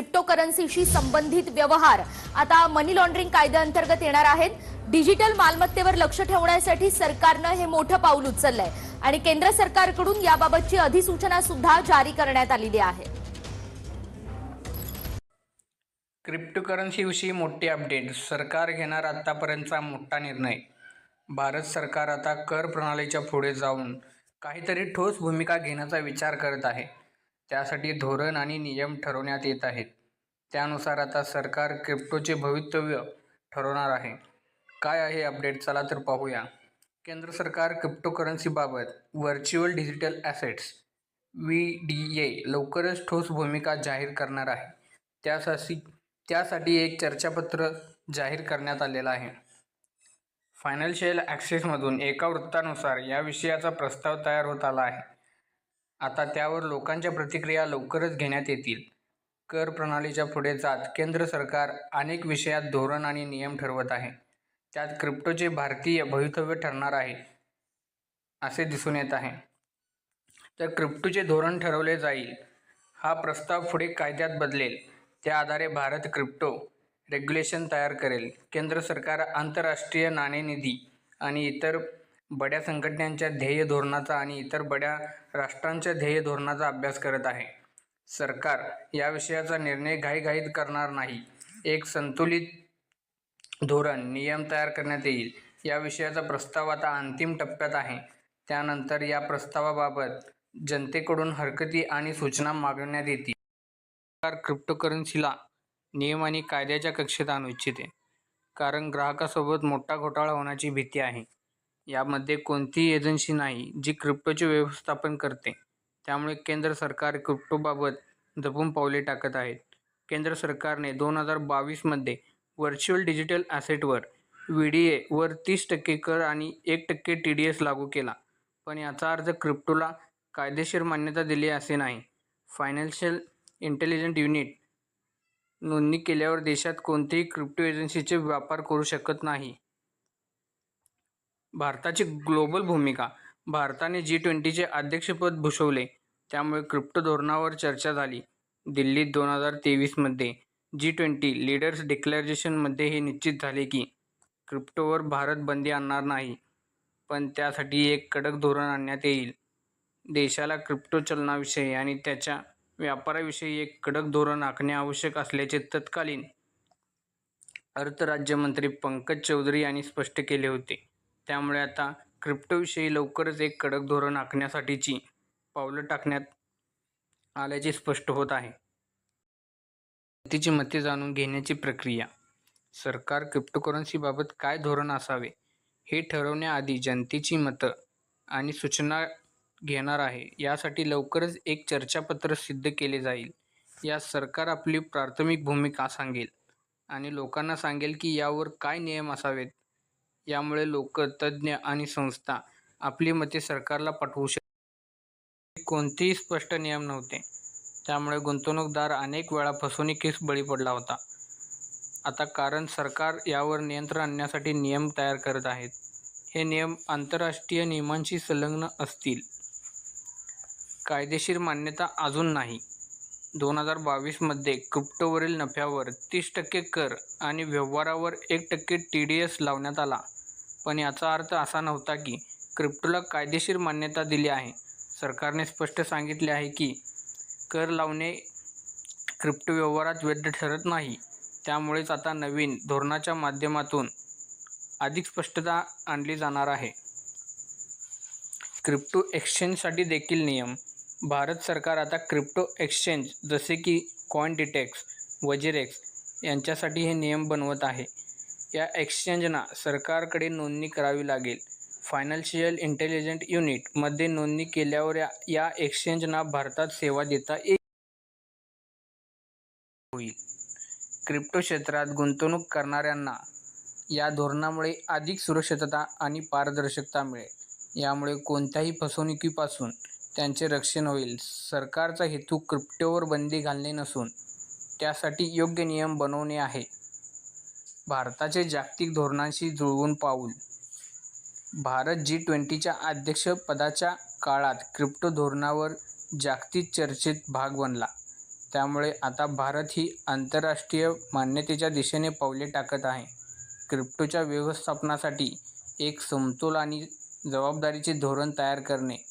क्रिप्टोकरन्सीशी संबंधित व्यवहार. आता मनी लॉन्ड्रिंग कायद्याअंतर्गत येणार आहेत. डिजिटल मालमत्तेवर लक्ष ठेवण्यासाठी सरकारनं हे मोठं पाऊल उचललंय. आणि केंद्र सरकारकडून याबाबतची अधिसूचना सुद्धा जारी करण्यात आलेली आहे. क्रिप्टोकरन्सीविषयी मोठी अपडेट. सरकार घेणार आत्तापर्यंतचा मोठा निर्णय. भारत सरकार आता कर प्रणालीच्या पुढे जाऊन काहीतरी ठोस भूमिका घेण्याचा विचार करत आहे. त्यासाठी धोरण आणि नियम ठरवण्यात येत आहेत. त्यानुसार आता सरकार क्रिप्टोचे भवितव्य ठरवणार आहे. काय आहे अपडेट? चला तर पाहूया. केंद्र सरकार क्रिप्टोकरन्सीबाबत virtual digital assets V D A लवकरच ठोस भूमिका जाहीर करणार आहे. त्यासाठी त्यासाठी एक चर्चापत्र जाहीर करण्यात आलेलं आहे. फायनान्शियल ॲक्सेसमधून एका वृत्तानुसार या विषयाचा प्रस्ताव तयार होत आला आहे. आता त्यावर लोकांच्या प्रतिक्रिया लवकरच घेण्यात येतील. कर प्रणालीच्या पुढे जात केंद्र सरकार अनेक विषयात धोरण आणि नियम ठरवत आहे. त्यात क्रिप्टोचे भारतीय भवितव्य ठरणार आहे असे दिसून येत आहे. तर क्रिप्टोचे धोरण ठरवले जाईल. हा प्रस्ताव पुढे कायद्यात बदलेल. त्या आधारे भारत क्रिप्टो रेग्युलेशन तयार करेल. केंद्र सरकार आंतरराष्ट्रीय नाणेनिधी आणि इतर बड्या संघटनांच्या ध्येय धोरणाचा आणि इतर बड्या राष्ट्रांच्या ध्येय धोरणाचा अभ्यास करत आहे. सरकार या विषयाचा निर्णय घाईघाईत करणार नाही. एक संतुलित धोरण नियम तयार करण्यात येईल. या विषयाचा प्रस्ताव आता अंतिम टप्प्यात आहे. त्यानंतर या प्रस्तावाबाबत जनतेकडून हरकती आणि सूचना मागवण्यात येतील. सरकार क्रिप्टोकरन्सीला नियम आणि कायद्याच्या कक्षेत आणू इच्छिते कारण ग्राहकासोबत मोठा घोटाळा होण्याची भीती आहे. यामध्ये कोणतीही एजन्सी नाही जी क्रिप्टोचे व्यवस्थापन करते. त्यामुळे केंद्र सरकार क्रिप्टोबाबत जपून पावले टाकत आहेत. केंद्र सरकारने दोन हजार बावीसमध्ये व्हर्च्युअल डिजिटल ॲसेटवर व्ही डी एवर तीस टक्के कर आणि एक टक्के टी डी एस लागू केला. पण याचा अर्थ क्रिप्टोला कायदेशीर मान्यता दिली असे नाही. फायनान्शियल इंटेलिजंट युनिट नोंदणी केल्यावर देशात कोणतेही क्रिप्टो एजन्सीचे व्यापार करू शकत नाही. भारताची ग्लोबल भूमिका. भारताने जी ट्वेंटीचे अध्यक्षपद भूषवले. त्यामुळे क्रिप्टो धोरणावर चर्चा झाली. दिल्लीत दोन हजार तेवीसमध्ये जी ट्वेंटी लीडर्स डिक्लेरेशनमध्ये हे निश्चित झाले की क्रिप्टोवर भारत बंदी आणणार नाही. पण त्यासाठी एक कडक धोरण आणण्यात येईल. देशाला क्रिप्टो चलनाविषयी आणि त्याच्या व्यापाराविषयी एक कडक धोरण आखणे आवश्यक असल्याचे तत्कालीन अर्थराज्यमंत्री पंकज चौधरी यांनी स्पष्ट केले होते. त्यामुळे आता क्रिप्टोविषयी लवकरच एक कडक धोरण आखण्यासाठीची पावलं टाकण्यात आल्याचे स्पष्ट होत आहे. जनतेची मते जाणून घेण्याची प्रक्रिया. सरकार क्रिप्टोकरन्सीबाबत काय धोरण असावे हे ठरवण्याआधी जनतेची मतं आणि सूचना घेणार आहे. यासाठी लवकरच एक चर्चापत्र सिद्ध केले जाईल. यात सरकार आपली प्राथमिक भूमिका सांगेल आणि लोकांना सांगेल की यावर काय नियम असावेत. यामुळे लोक तज्ज्ञ आणि संस्था आपली मते सरकारला पाठवू शकतात. कोणतेही स्पष्ट नियम नव्हते. त्यामुळे गुंतवणूकदार अनेक वेळा फसवणुकीस बळी पडला होता. आता कारण सरकार यावर नियंत्रण आणण्यासाठी नियम तयार करत आहेत. हे नियम आंतरराष्ट्रीय नियमांशी संलग्न असतील. कायदेशीर मान्यता अजून नाही. दोन हजार बावीसमध्ये क्रिप्टोवरील नफ्यावर तीस टक्के कर आणि व्यवहारावर एक टक्के टी डी एस लावण्यात आला. पण याचा अर्थ असा नव्हता की क्रिप्टोला कायदेशीर मान्यता दिली आहे. सरकारने स्पष्ट सांगितले आहे की कर लावणे क्रिप्टो व्यवहारात वैध ठरत नाही. त्यामुळेच आता नवीन धोरणाच्या माध्यमातून अधिक स्पष्टता आणली जाणार आहे. क्रिप्टो एक्सचेंजसाठी देखील नियम भारत सरकार आता क्रिप्टो एक्सचेंज जसे की कॉइन डिटेक्स वजिरेक्स यांच्यासाठी हे नियम बनवत आहे. या एक्सचेंजना सरकारकडे नोंदणी करावी लागेल. फायनान्शियल इंटेलिजंट युनिटमध्ये नोंदणी केल्यावर या या एक्सचेंजना भारतात सेवा देता येईल होईल. क्रिप्टो क्षेत्रात गुंतवणूक करणाऱ्यांना या धोरणामुळे अधिक सुरक्षितता आणि पारदर्शकता मिळेल. यामुळे कोणत्याही फसवणुकीपासून त्यांचे रक्षण होईल. सरकारचा हेतू क्रिप्टोवर बंदी घालणे नसून त्यासाठी योग्य नियम बनवणे आहे. भारताचे जागतिक धोरणांशी जुळवून पाऊल. भारत जी ट्वेंटीच्या अध्यक्षपदाच्या काळात क्रिप्टो धोरणावर जागतिक चर्चेत भाग बनला. त्यामुळे आता भारत ही आंतरराष्ट्रीय मान्यतेच्या दिशेने पावले टाकत आहे. क्रिप्टोच्या व्यवस्थापनासाठी एक समतोल आणि जबाबदारीचे धोरण तयार करणे